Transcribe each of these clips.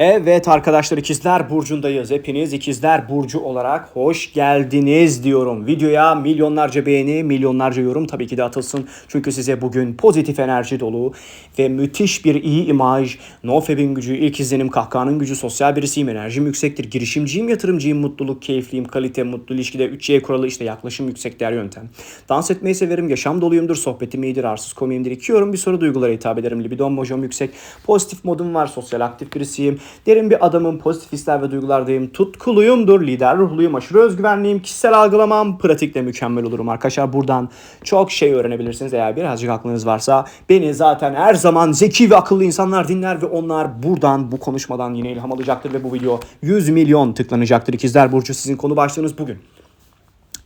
Evet arkadaşlar ikizler burcundayız. Hepiniz ikizler burcu olarak hoş geldiniz diyorum. Videoya milyonlarca beğeni, milyonlarca yorum tabii ki de atılsın. Çünkü size bugün pozitif enerji dolu ve müthiş bir iyi imaj, nofebin gücü, ilk izlenim, kahkahanın gücü, sosyal birisiyim, enerjim yüksektir, girişimciyim, yatırımcıyım, mutluluk, keyifliyim, kalite, mutlu ilişkide 3Y kuralı işte yaklaşım yüksek değer yöntem. Dans etmeyi severim, yaşam doluyumdur, sohbetim iyidir, arsız komiyimdir. İki yorum bir soru duygulara hitap ederim. Libidom mojom yüksek, pozitif modum var, sosyal aktif birisiyim. Derin bir adamım, pozitif hisler ve duygulardayım. Tutkuluyumdur, lider ruhluyum, aşırı özgüvenliyim, kişisel algılamam, pratikle mükemmel olurum. Arkadaşlar buradan çok şey öğrenebilirsiniz eğer birazcık aklınız varsa. Beni zaten her zaman zeki ve akıllı insanlar dinler ve onlar buradan bu konuşmadan yine ilham alacaktır ve bu video 100 milyon tıklanacaktır. İkizler Burcu sizin konu başlığınız bugün.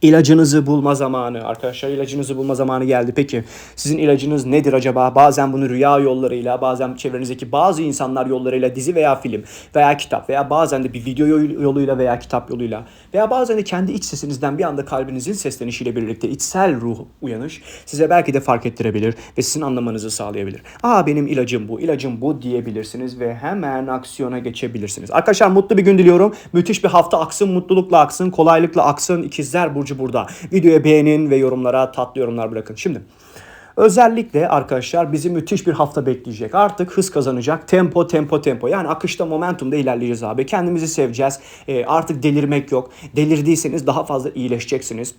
İlacınızı bulma zamanı. Arkadaşlar ilacınızı bulma zamanı geldi. Peki sizin ilacınız nedir acaba? Bazen bunu rüya yollarıyla, bazen çevrenizdeki bazı insanlar yollarıyla dizi veya film veya kitap veya bazen de bir video yoluyla veya kitap yoluyla veya bazen de kendi iç sesinizden bir anda kalbinizin seslenişiyle birlikte içsel ruh uyanış size belki de fark ettirebilir ve sizin anlamanızı sağlayabilir. Aa benim ilacım bu, ilacım bu diyebilirsiniz ve hemen aksiyona geçebilirsiniz. Arkadaşlar mutlu bir gün diliyorum. Müthiş bir hafta aksın, mutlulukla aksın, kolaylıkla aksın. İkizler Burcu burada. Videoya beğenin ve yorumlara tatlı yorumlar bırakın. Şimdi Özellikle arkadaşlar bizi müthiş bir hafta bekleyecek. Artık hız kazanacak. Tempo, tempo, tempo. Yani akışta, momentumda ilerleyeceğiz abi. Kendimizi seveceğiz. E, artık delirmek yok. Delirdiyseniz daha fazla iyileşeceksiniz.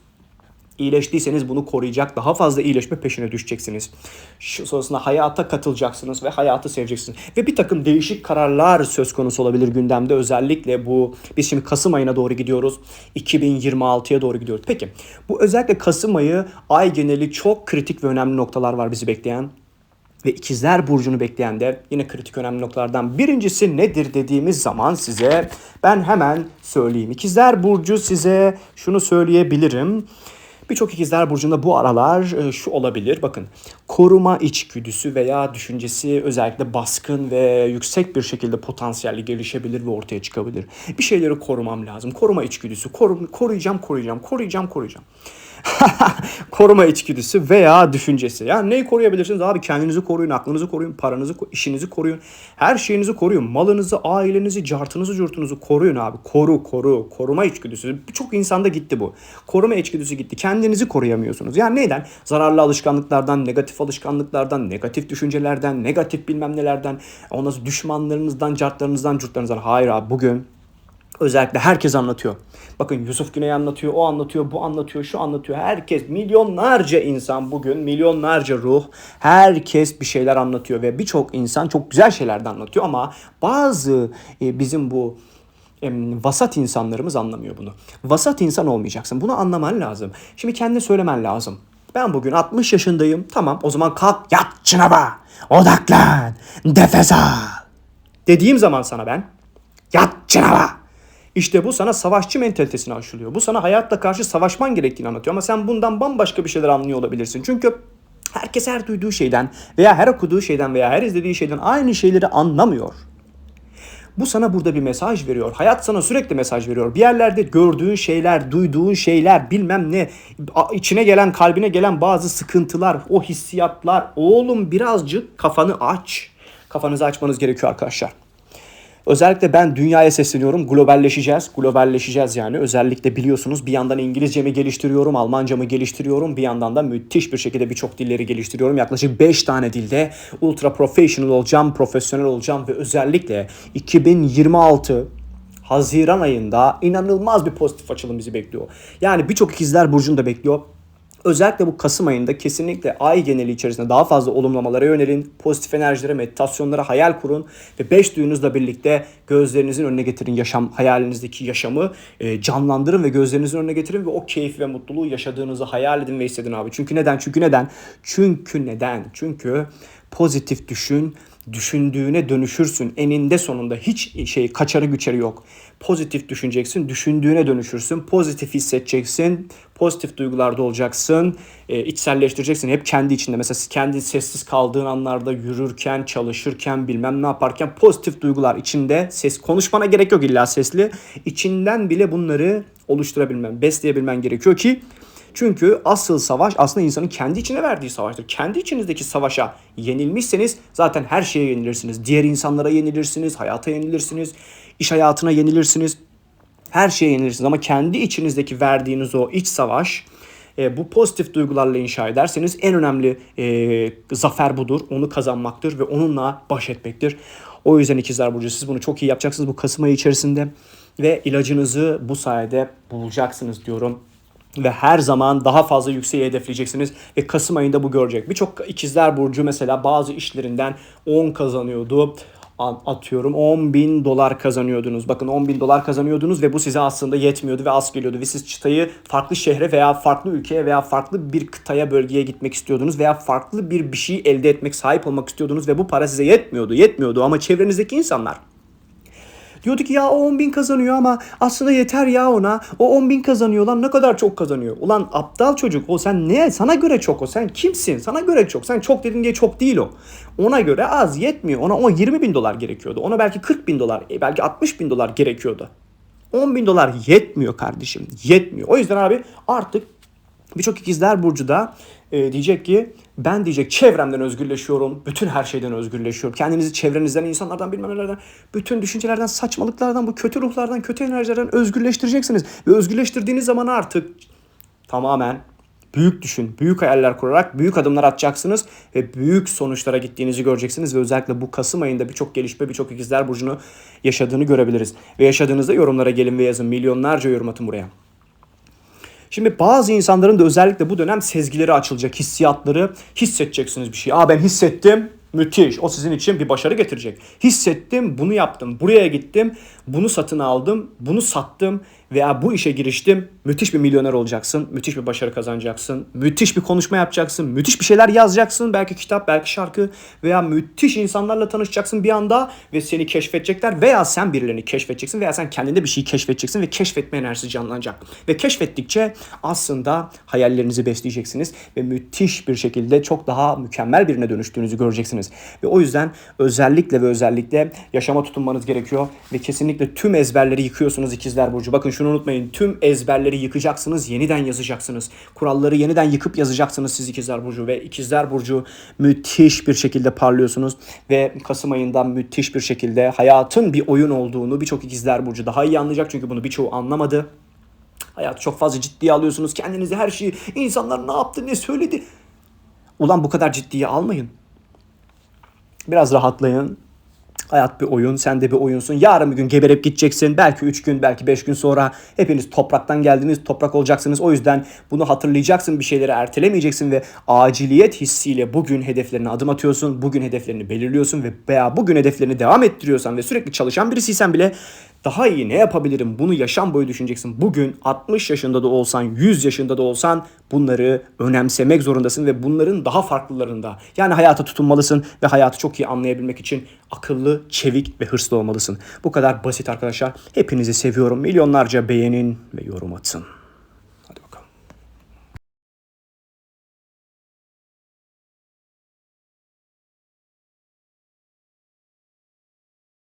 İyileştiyseniz bunu koruyacak, daha fazla iyileşme peşine düşeceksiniz. Şu sonrasında hayata katılacaksınız ve hayatı seveceksiniz. Ve bir takım değişik kararlar söz konusu olabilir gündemde. Özellikle bu, biz şimdi Kasım ayına doğru gidiyoruz. 2026'ya doğru gidiyoruz. Peki, bu özellikle Kasım ayı ay geneli çok kritik ve önemli noktalar var bizi bekleyen ve ikizler burcunu bekleyen de yine kritik önemli noktalardan birincisi nedir dediğimiz zaman size ben hemen söyleyeyim. İkizler burcu size şunu söyleyebilirim. Birçok ikizler burcunda bu aralar e, şu olabilir. Bakın koruma içgüdüsü veya düşüncesi özellikle baskın ve yüksek bir şekilde potansiyelli gelişebilir ve ortaya çıkabilir. Bir şeyleri korumam lazım. Koruma içgüdüsü. Koru, koruyacağım, koruyacağım, koruyacağım, koruyacağım. koruma içgüdüsü veya düşüncesi. Yani neyi koruyabilirsiniz? Abi kendinizi koruyun, aklınızı koruyun, paranızı, işinizi koruyun. Her şeyinizi koruyun. Malınızı, ailenizi, cartınızı, curtunuzu koruyun abi. Koru, koru. Koruma içgüdüsü. Birçok insanda gitti bu. Koruma içgüdüsü gitti. Kendinizi koruyamıyorsunuz. Yani neyden? Zararlı alışkanlıklardan, negatif alışkanlıklardan, negatif düşüncelerden, negatif bilmem nelerden, ondan sonra düşmanlarınızdan, cartlarınızdan, curtlarınızdan. Hayır abi bugün Özellikle herkes anlatıyor. Bakın Yusuf Güney anlatıyor, o anlatıyor, bu anlatıyor, şu anlatıyor. Herkes, milyonlarca insan bugün, milyonlarca ruh, herkes bir şeyler anlatıyor ve birçok insan çok güzel şeyler de anlatıyor ama bazı e, bizim bu vasat insanlarımız anlamıyor bunu. Vasat insan olmayacaksın. Bunu anlaman lazım. Şimdi kendine söylemen lazım. Ben bugün 60 yaşındayım. Tamam o zaman kalk yat çınava. Odaklan. Nefes al. Dediğim zaman sana ben yat çınava. İşte bu sana savaşçı mentalitesini aşılıyor. Bu sana hayatla karşı savaşman gerektiğini anlatıyor. Ama sen bundan bambaşka bir şeyler anlıyor olabilirsin. Çünkü herkes her duyduğu şeyden veya her okuduğu şeyden veya her izlediği şeyden aynı şeyleri anlamıyor. Bu sana burada bir mesaj veriyor. Hayat sana sürekli mesaj veriyor. Bir yerlerde gördüğün şeyler, duyduğun şeyler, bilmem ne, içine gelen, kalbine gelen bazı sıkıntılar, o hissiyatlar. Oğlum birazcık kafanı aç. Kafanızı açmanız gerekiyor arkadaşlar. Özellikle ben dünyaya sesleniyorum. Globalleşeceğiz. Globalleşeceğiz yani. Özellikle biliyorsunuz bir yandan İngilizcemi geliştiriyorum, Almancamı geliştiriyorum. Bir yandan da müthiş bir şekilde birçok dilleri geliştiriyorum. Yaklaşık 5 tane dilde ultra professional olacağım, profesyonel olacağım ve özellikle 2026 Haziran ayında inanılmaz bir pozitif açılım bizi bekliyor. Yani birçok ikizler burcunu bekliyor. Özellikle bu Kasım ayında kesinlikle ay geneli içerisinde daha fazla olumlamalara yönelin. Pozitif enerjilere, meditasyonlara hayal kurun. Ve beş duyunuzla birlikte gözlerinizin önüne getirin yaşam, hayalinizdeki yaşamı e, canlandırın ve gözlerinizin önüne getirin ve o keyif ve mutluluğu yaşadığınızı hayal edin ve hissedin abi. Çünkü neden? Çünkü neden? Çünkü neden? Çünkü pozitif düşün, düşündüğüne dönüşürsün. Eninde sonunda hiç şey kaçarı güçeri yok. Pozitif düşüneceksin, düşündüğüne dönüşürsün. Pozitif hissedeceksin, pozitif duygularda olacaksın. E, içselleştireceksin hep kendi içinde. Mesela kendi sessiz kaldığın anlarda yürürken, çalışırken, bilmem ne yaparken pozitif duygular içinde. Ses konuşmana gerek yok illa sesli. İçinden bile bunları oluşturabilmen, besleyebilmen gerekiyor ki Çünkü asıl savaş aslında insanın kendi içine verdiği savaştır. Kendi içinizdeki savaşa yenilmişseniz zaten her şeye yenilirsiniz. Diğer insanlara yenilirsiniz, hayata yenilirsiniz, iş hayatına yenilirsiniz. Her şeye yenilirsiniz ama kendi içinizdeki verdiğiniz o iç savaş e, bu pozitif duygularla inşa ederseniz en önemli e, zafer budur. Onu kazanmaktır ve onunla baş etmektir. O yüzden ikizler burcu siz bunu çok iyi yapacaksınız bu Kasım ayı içerisinde ve ilacınızı bu sayede bulacaksınız diyorum ve her zaman daha fazla yükseği hedefleyeceksiniz ve Kasım ayında bu görecek. Birçok ikizler burcu mesela bazı işlerinden 10 kazanıyordu atıyorum 10 bin dolar kazanıyordunuz. Bakın 10 bin dolar kazanıyordunuz ve bu size aslında yetmiyordu ve az geliyordu. Ve siz çıtayı farklı şehre veya farklı ülkeye veya farklı bir kıtaya bölgeye gitmek istiyordunuz veya farklı bir bir şey elde etmek, sahip olmak istiyordunuz ve bu para size yetmiyordu. Yetmiyordu ama çevrenizdeki insanlar Diyordu ki ya o 10 bin kazanıyor ama aslında yeter ya ona. O 10 bin kazanıyor lan ne kadar çok kazanıyor. Ulan aptal çocuk o sen ne? Sana göre çok o. Sen kimsin? Sana göre çok. Sen çok dedin diye çok değil o. Ona göre az yetmiyor. Ona, ona 20 bin dolar gerekiyordu. Ona belki 40 bin dolar, e, belki 60 bin dolar gerekiyordu. 10 bin dolar yetmiyor kardeşim. Yetmiyor. O yüzden abi artık birçok ikizler burcu da e, diyecek ki ben diyecek çevremden özgürleşiyorum. Bütün her şeyden özgürleşiyorum. Kendinizi çevrenizden, insanlardan, bilmem nelerden, bütün düşüncelerden, saçmalıklardan, bu kötü ruhlardan, kötü enerjilerden özgürleştireceksiniz. Ve özgürleştirdiğiniz zaman artık tamamen büyük düşün, büyük hayaller kurarak büyük adımlar atacaksınız ve büyük sonuçlara gittiğinizi göreceksiniz ve özellikle bu Kasım ayında birçok gelişme, birçok ikizler burcunu yaşadığını görebiliriz. Ve yaşadığınızda yorumlara gelin ve yazın. Milyonlarca yorum atın buraya. Şimdi bazı insanların da özellikle bu dönem sezgileri açılacak, hissiyatları hissedeceksiniz bir şey. Aa ben hissettim, müthiş. O sizin için bir başarı getirecek. Hissettim, bunu yaptım, buraya gittim, bunu satın aldım, bunu sattım veya bu işe giriştim. Müthiş bir milyoner olacaksın, müthiş bir başarı kazanacaksın, müthiş bir konuşma yapacaksın, müthiş bir şeyler yazacaksın. Belki kitap, belki şarkı veya müthiş insanlarla tanışacaksın bir anda ve seni keşfedecekler veya sen birilerini keşfedeceksin veya sen kendinde bir şeyi keşfedeceksin ve keşfetme enerjisi canlanacak. Ve keşfettikçe aslında hayallerinizi besleyeceksiniz ve müthiş bir şekilde çok daha mükemmel birine dönüştüğünüzü göreceksiniz. Ve o yüzden özellikle ve özellikle yaşama tutunmanız gerekiyor ve kesinlikle tüm ezberleri yıkıyorsunuz ikizler burcu. Bakın şunu unutmayın. Tüm ezberleri yıkacaksınız, yeniden yazacaksınız. Kuralları yeniden yıkıp yazacaksınız siz ikizler burcu ve ikizler burcu müthiş bir şekilde parlıyorsunuz ve Kasım ayında müthiş bir şekilde hayatın bir oyun olduğunu birçok ikizler burcu daha iyi anlayacak çünkü bunu birçoğu anlamadı. Hayatı çok fazla ciddiye alıyorsunuz. Kendinizi her şeyi insanlar ne yaptı ne söyledi. Ulan bu kadar ciddiye almayın. Biraz rahatlayın. Hayat bir oyun, sen de bir oyunsun. Yarın bir gün geberip gideceksin. Belki 3 gün, belki 5 gün sonra hepiniz topraktan geldiniz, toprak olacaksınız. O yüzden bunu hatırlayacaksın, bir şeyleri ertelemeyeceksin ve aciliyet hissiyle bugün hedeflerine adım atıyorsun. Bugün hedeflerini belirliyorsun ve veya bugün hedeflerini devam ettiriyorsan ve sürekli çalışan birisiysen bile daha iyi ne yapabilirim bunu yaşam boyu düşüneceksin. Bugün 60 yaşında da olsan 100 yaşında da olsan bunları önemsemek zorundasın ve bunların daha farklılarında. Yani hayata tutunmalısın ve hayatı çok iyi anlayabilmek için akıllı, çevik ve hırslı olmalısın. Bu kadar basit arkadaşlar. Hepinizi seviyorum. Milyonlarca beğenin ve yorum atın.